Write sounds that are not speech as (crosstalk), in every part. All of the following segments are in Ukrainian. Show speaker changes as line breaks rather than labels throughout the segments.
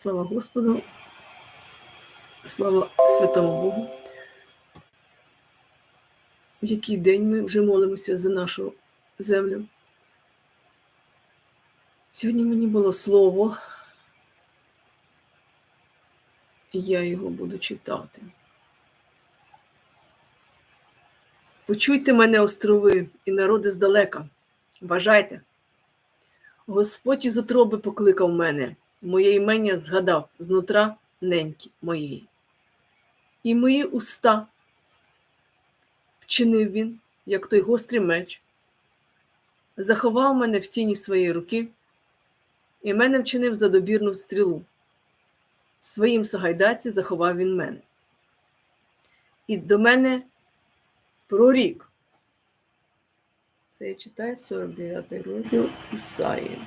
Слава Господу, слава Святому Богу. В який день ми вже молимося за нашу землю. Сьогодні мені було слово, і я його буду читати. Почуйте мене, острови, і народи здалека. Бажайте. Господь із утроби покликав мене, моє імення згадав знутра неньки моєї. І мої уста вчинив він, як той гострий меч, заховав мене в тіні своєї руки, і мене вчинив задобірну стрілу. В своїм сагайдаці заховав він мене. І до мене прорік. Це я читаю 49 розділ Ісаї.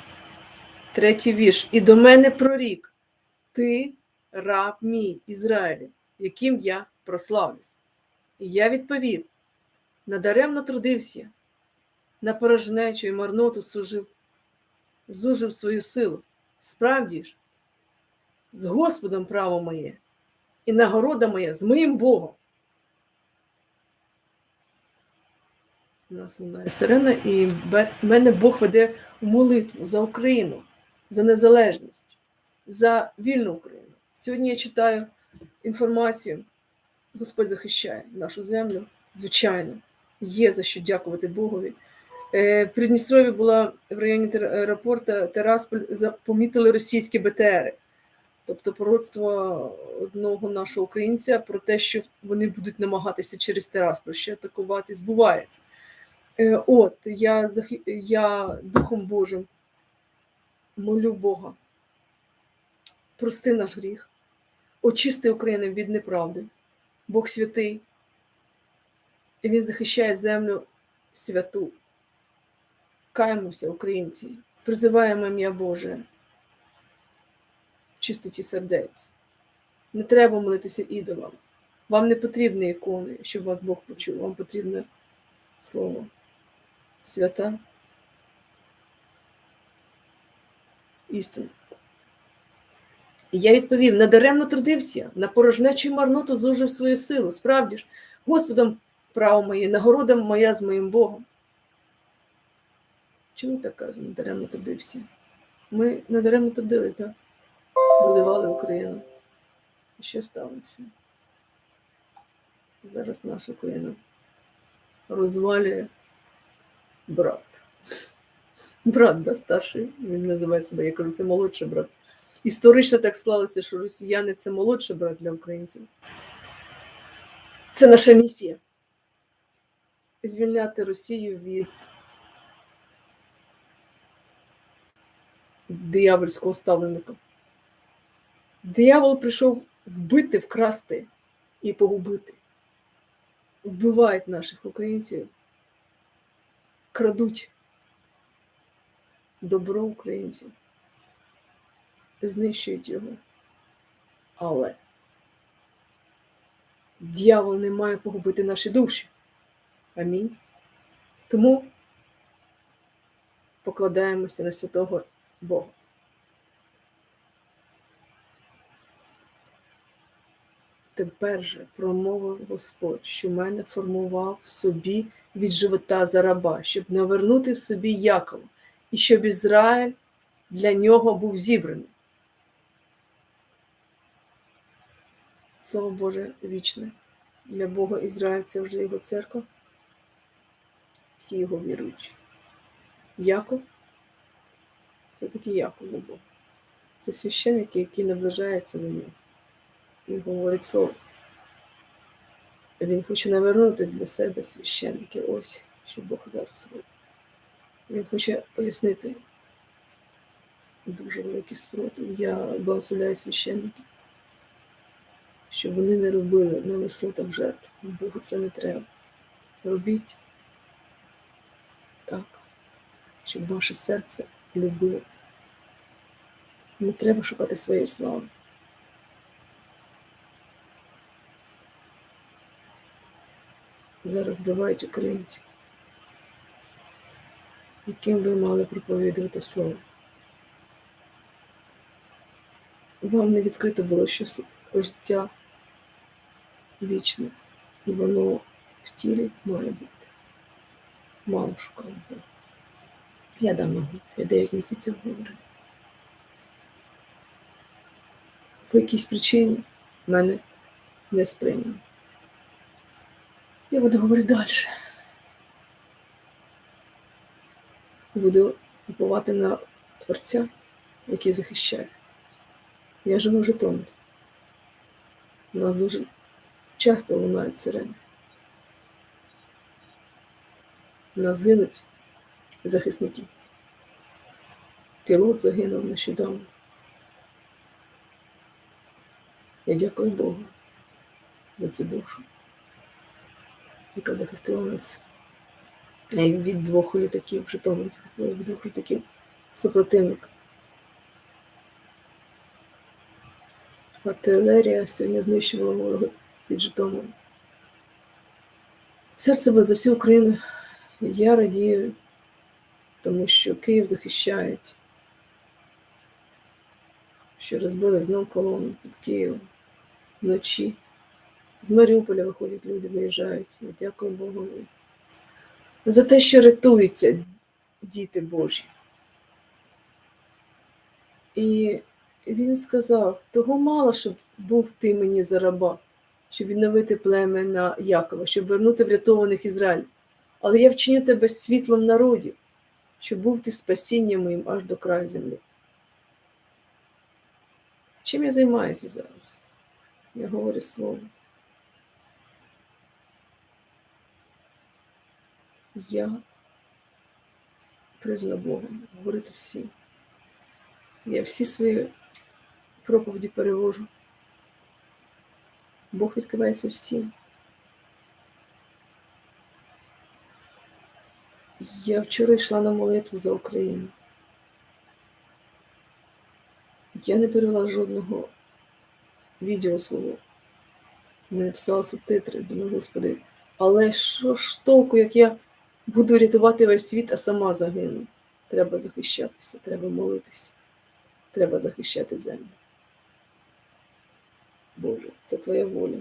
Третій вірш. І до мене прорік. Ти раб мій Ізраїль, яким я прославлюсь. І я відповів: надаремно трудився, на порожнечу і марноту служив, зужив свою силу. Справді ж, з Господом право моє, і нагорода моя з моїм Богом. У нас лунає сирена, і мене Бог веде в молитву за Україну, за незалежність, за вільну Україну. Сьогодні я читаю інформацію. Господь захищає нашу землю. Звичайно, є за що дякувати Богові. Е, Придністрові була в районі Тер- аеропорта Терасполь помітили російські БТРи. Тобто пророцтво одного нашого українця про те, що вони будуть намагатися через Терасполь ще атакувати, збувається. Е, От, я, я Духом Божим молю Бога. Прости наш гріх, очисти Україну від неправди. Бог святий, і Він захищає землю святу. Каємося, українці, призиваємо ім'я Боже в чистоті сердець. Не треба молитися ідолам. Вам не потрібні ікони, щоб вас Бог почув. Вам потрібне слово. Свята. Істина. І я відповів: надаремно трудився, на порожнечу марноту зужив свою силу. Справді ж, Господом право моє, нагорода моя з моїм Богом. Чому так кажемо, надаремно трудився? Ми надаремно трудились, да? Виливали Україну. Що сталося? Зараз нашу Україну розвалює брат. Брат, да, старший, він називає себе, я кажу, це молодший брат. Історично так склалося, що росіяни це молодший брат для українців. Це наша місія. Звільняти Росію від диявольського ставленика. Диявол прийшов вбити, вкрасти і погубити. Вбивають наших українців, крадуть добро українців, знищують його. Але дьявол не має погубити наші душі. Амінь. Тому покладаємося на святого Бога. Тепер же промовив Господь, що мене формував собі від живота за раба, щоб навернути собі Якова, і щоб Ізраїль для нього був зібраний. Слово Боже вічне. Для Бога Ізраїль це вже його церква. Всі його віруючі. Яков. Хто такий Яков для Бога? Це священники, які наближаються до нього і говорить слово. Він хоче навернути для себе священники. Ось що Бог зараз робить. Він хоче пояснити дуже великий спротив. Я благословляю священників, щоб вони не робили на висотах жертв. Богу це не треба. Робіть так, щоб ваше серце любило. Не треба шукати своєї слави. Зараз вбивають українців, яким ви мали проповідувати слово. вам не відкрито було, що життя вічне, і воно в тілі має бути. Мало шукала Бога. Я давно, я 9 місяців говорю. По якійсь причині мене не сприйняли. Я буду говорити далі. Буду уповати на Творця, який захищає. Я живу в Житомирі. У нас дуже часто лунають сирени. У нас гинуть захисники. Пілот загинув нещодавно. Я дякую Богу за цю душу, яка захистила нас від двох літаків, Житомир захистила від двох літаків супротивника. Артилерія сьогодні знищувала ворога під Житомиром. Серце за всю Україну. Я радію, тому що Київ захищають, що розбили знов колону під Києвом вночі. З Маріуполя виходять люди, виїжджають. Дякую Богу за те, що рятуються діти Божі. І він сказав: того мало, щоб був ти мені за раба, щоб відновити плем'я на Якова, щоб вернути врятованих Ізраїль. Але я вчиню тебе світлом народів, щоб був ти спасінням моїм аж до краю землі. Чим я займаюся зараз? Я говорю слово. Я призвана Богом говорити всім. Я всі свої проповіді перевожу. Бог відкривається всім. Я вчора йшла на молитву за Україну. Я не перевела жодного відео свого, не написала субтитри, думаю, Господи, але що ж толку, як я буду рятувати весь світ, а сама загину? Треба захищатися, треба молитися, треба захищати землю. Боже, це Твоя воля.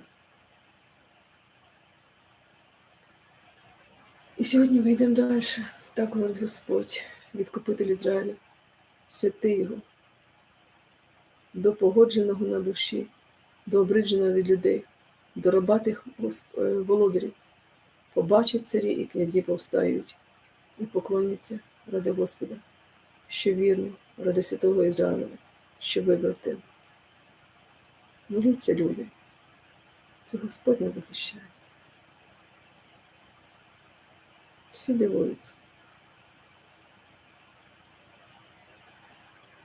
І сьогодні ми йдемо далі. Так говорить Господь, відкупитель Ізраїля, святий його, до погодженого на душі, до обридженого від людей, до рабатих е, володарів. Побачать царі і князі повстають і поклоняться ради Господа, що вірний, ради святого Ізраїля, що вибрав тебе. Моліться, люди, це Господь нас захищає. Всі дивуються.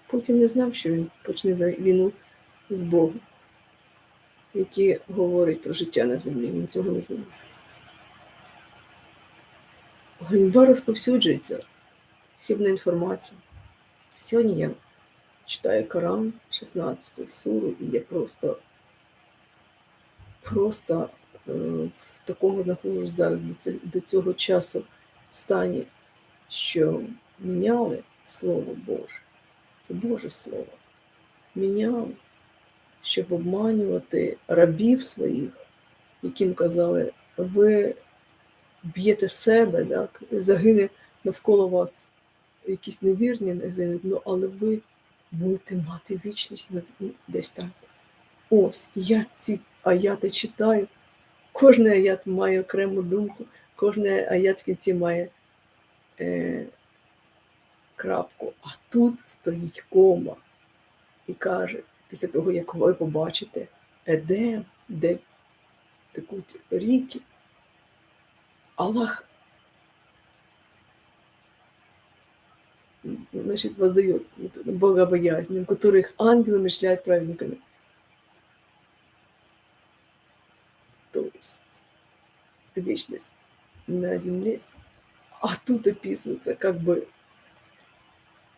Путін не знав, що він почне війну з Богом, який говорить про життя на землі. Він цього не знав. Ганьба розповсюджується, хибна інформація. Сьогодні я читаю Коран, 16 суру, і я просто, просто е, в такому знаходжусь зараз до цього, до цього часу стані, що міняли Слово Боже. Це Боже Слово. Міняли, щоб обманювати рабів своїх, яким казали, ви б'єте себе, так, загине навколо вас якісь невірні, не ну, але ви будете мати вічність десь там. Ось, я ці аяти читаю. Кожний аят має окрему думку, кожен аят в кінці має е, крапку, а тут стоїть кома і каже, після того, як ви побачите Едем, де текуть ріки, Аллах значит, воздает богобоязням, которых ангелы мышляют праведниками. То есть вечность на земле. А тут описывается, как бы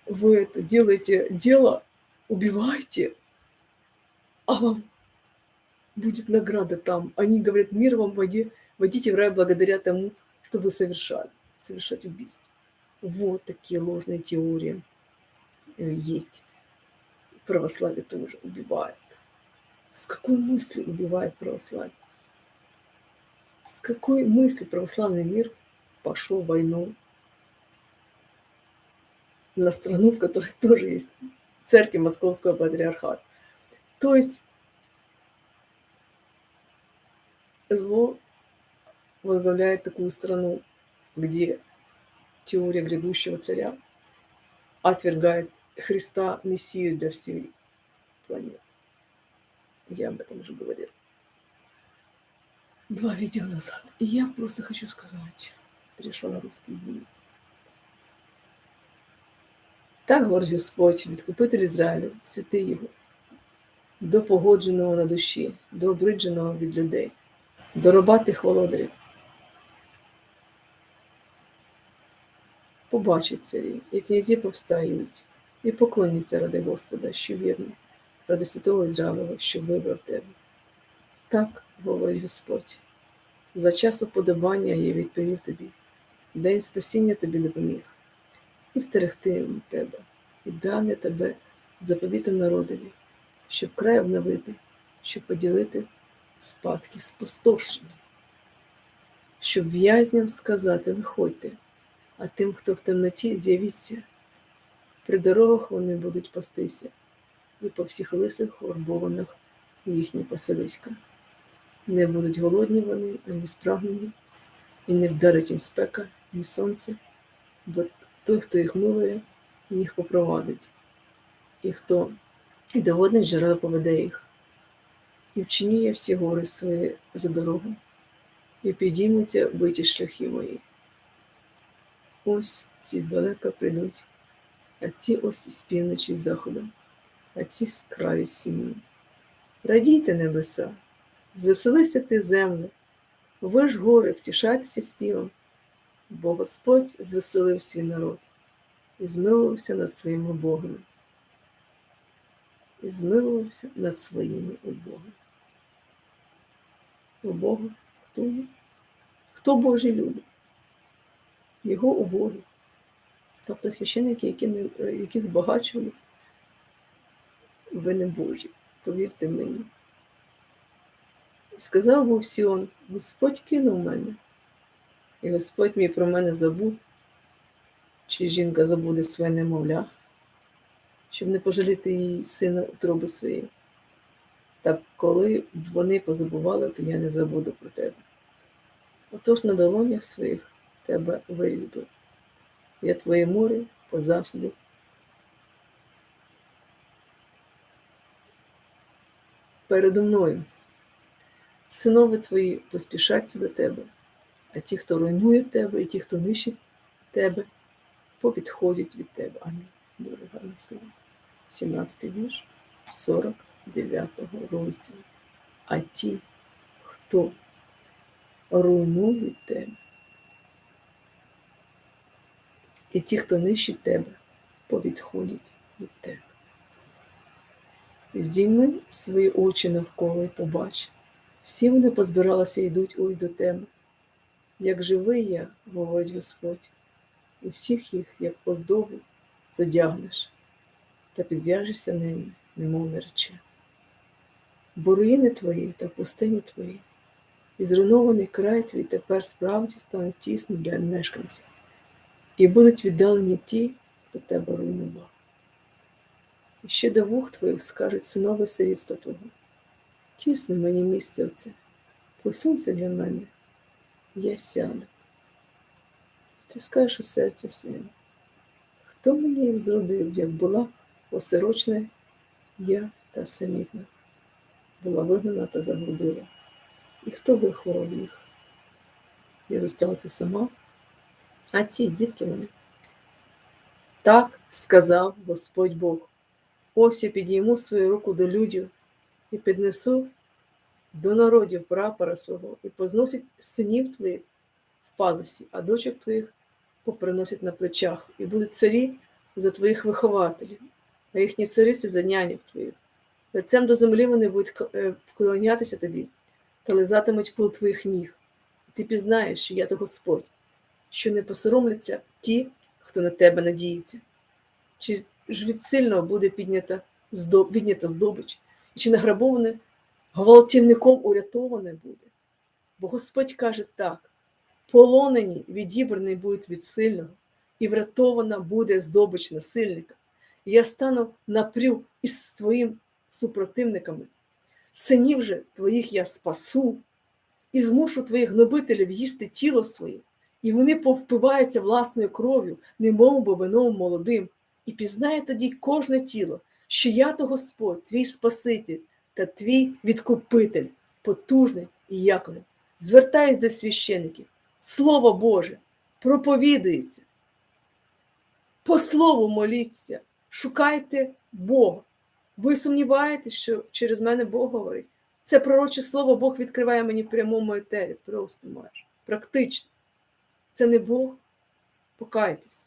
вы это делаете дело, убиваете, а вам будет награда там. Они говорят, мир вам воде, водите в рай благодаря тому, что вы совершали, совершать убийство. Вот такие ложные теории э, есть. православие тоже убивает. С какой мысли убивает православие? С какой мысли православный мир пошел войну на страну, в которой (laughs) тоже есть церковь Московского патриархата? То есть зло возглавляет такую страну, где теория грядущего царя отвергает Христа, Мессию для всей планеты. Я об этом уже говорила. Два видео назад. И я просто хочу сказать, перешла на русский, извините. Так говорить Господь, відкупитель Ізраїлю, святий його, до погодженого на душі, до обридженого від людей, до робатих володарів. Побачать царі, і князі повстають, і поклоняться ради Господа, що вірний, ради святого Ізраїлова, що вибрав тебе. Так говорить Господь. За час уподобання я відповів тобі, день спасіння тобі допоміг, і стерегтиму тебе, і дам я тебе заповітом народові, щоб край обновити, щоб поділити спадки спустошені, щоб в'язням сказати виходьте, а тим, хто в темноті, з'явіться. При дорогах вони будуть пастися, і по всіх лисих горбованих їхні пасовиська. Не будуть голодні вони, ані спрагнені, і не вдарить їм спека, ні сонце, бо той, хто їх милує, їх попровадить, і хто і до водних поведе їх, і вчинює всі гори свої за дорогу, і підіймуться биті шляхи мої. Ось ці здалека прийдуть, а ці ось з півночі з заходу, а ці з краю сім'ї. Радійте небеса, звеселися ти земле, ви ж гори, втішайтеся співом, бо Господь звеселив свій народ і змилувався над своїми убогими. І змилувався над своїми убогими. Убого хто? Хто Божі люди? Його убоги. Тобто священники, які, не, які збагачувались, ви не Божі, повірте мені. Сказав був Сіон, Господь кинув мене, і Господь мій про мене забув, чи жінка забуде своє немовля, щоб не пожаліти її сина утроби своєї. Та коли вони позабували, то я не забуду про тебе. Отож на долонях своїх тебе вирізбив. Я твоє море позавсіди. Передо мною синови твої поспішаться до тебе, а ті, хто руйнує тебе, і ті, хто нищить тебе, попідходять від тебе. Амінь. Дуже гарне слово. 17 вірш 49 розділу. А ті, хто руйнують тебе, і ті, хто нищить тебе, повідходять від тебе. Здійми свої очі навколо і побач, всі вони позбиралися йдуть ось до тебе. Як живий я, говорить Господь, усіх їх, як оздобу, задягнеш та підв'яжешся ними, немов нарече. Бо руїни твої та пустині твої, і зруйнований край твій тепер справді стане тісним для мешканців, і будуть віддалені ті, хто тебе руйнував. І ще до вух твоїх скажуть синове сирітства Твого. Тісне мені місце оце, посунься для мене, я сяду. Ти скажеш у серці своєму, хто мені їх зродив, як була осирочна я та самітна, була вигнана та заблудила. І хто вихворов їх? Я застала це сама. А ці, звідки вони? Так сказав Господь Бог. Ось я підійму свою руку до людів і піднесу до народів прапора свого, і позносить синів твоїх в пазусі, а дочок твоїх поприносять на плечах, і будуть царі за твоїх вихователів, а їхні цариці за нянів твоїх. Лицем до землі вони будуть е, вклонятися тобі та лизатимуть пил твоїх ніг. І ти пізнаєш, що я то Господь, що не посоромляться ті, хто на тебе надіється. Чи ж від сильного буде піднята віднята здобич, чи награбоване гвалтівником урятоване буде. Бо Господь каже так: полонені відібрані будуть від сильного, і врятована буде здобич насильника. Я стану напрю із своїм супротивниками. Синів же твоїх я спасу, і змушу твоїх гнобителів їсти тіло своє, і вони повпиваються власною кров'ю, немов би вином молодим, і пізнає тоді кожне тіло, що я то Господь, твій Спаситель та твій відкупитель, потужний і яковий. Звертаюсь до священиків. Слово Боже проповідується. По слову моліться, шукайте Бога. Ви сумніваєтесь, що через мене Бог говорить? Це пророче слово Бог відкриває мені в прямому етері, просто майже, практично. Це не Бог. Покайтесь.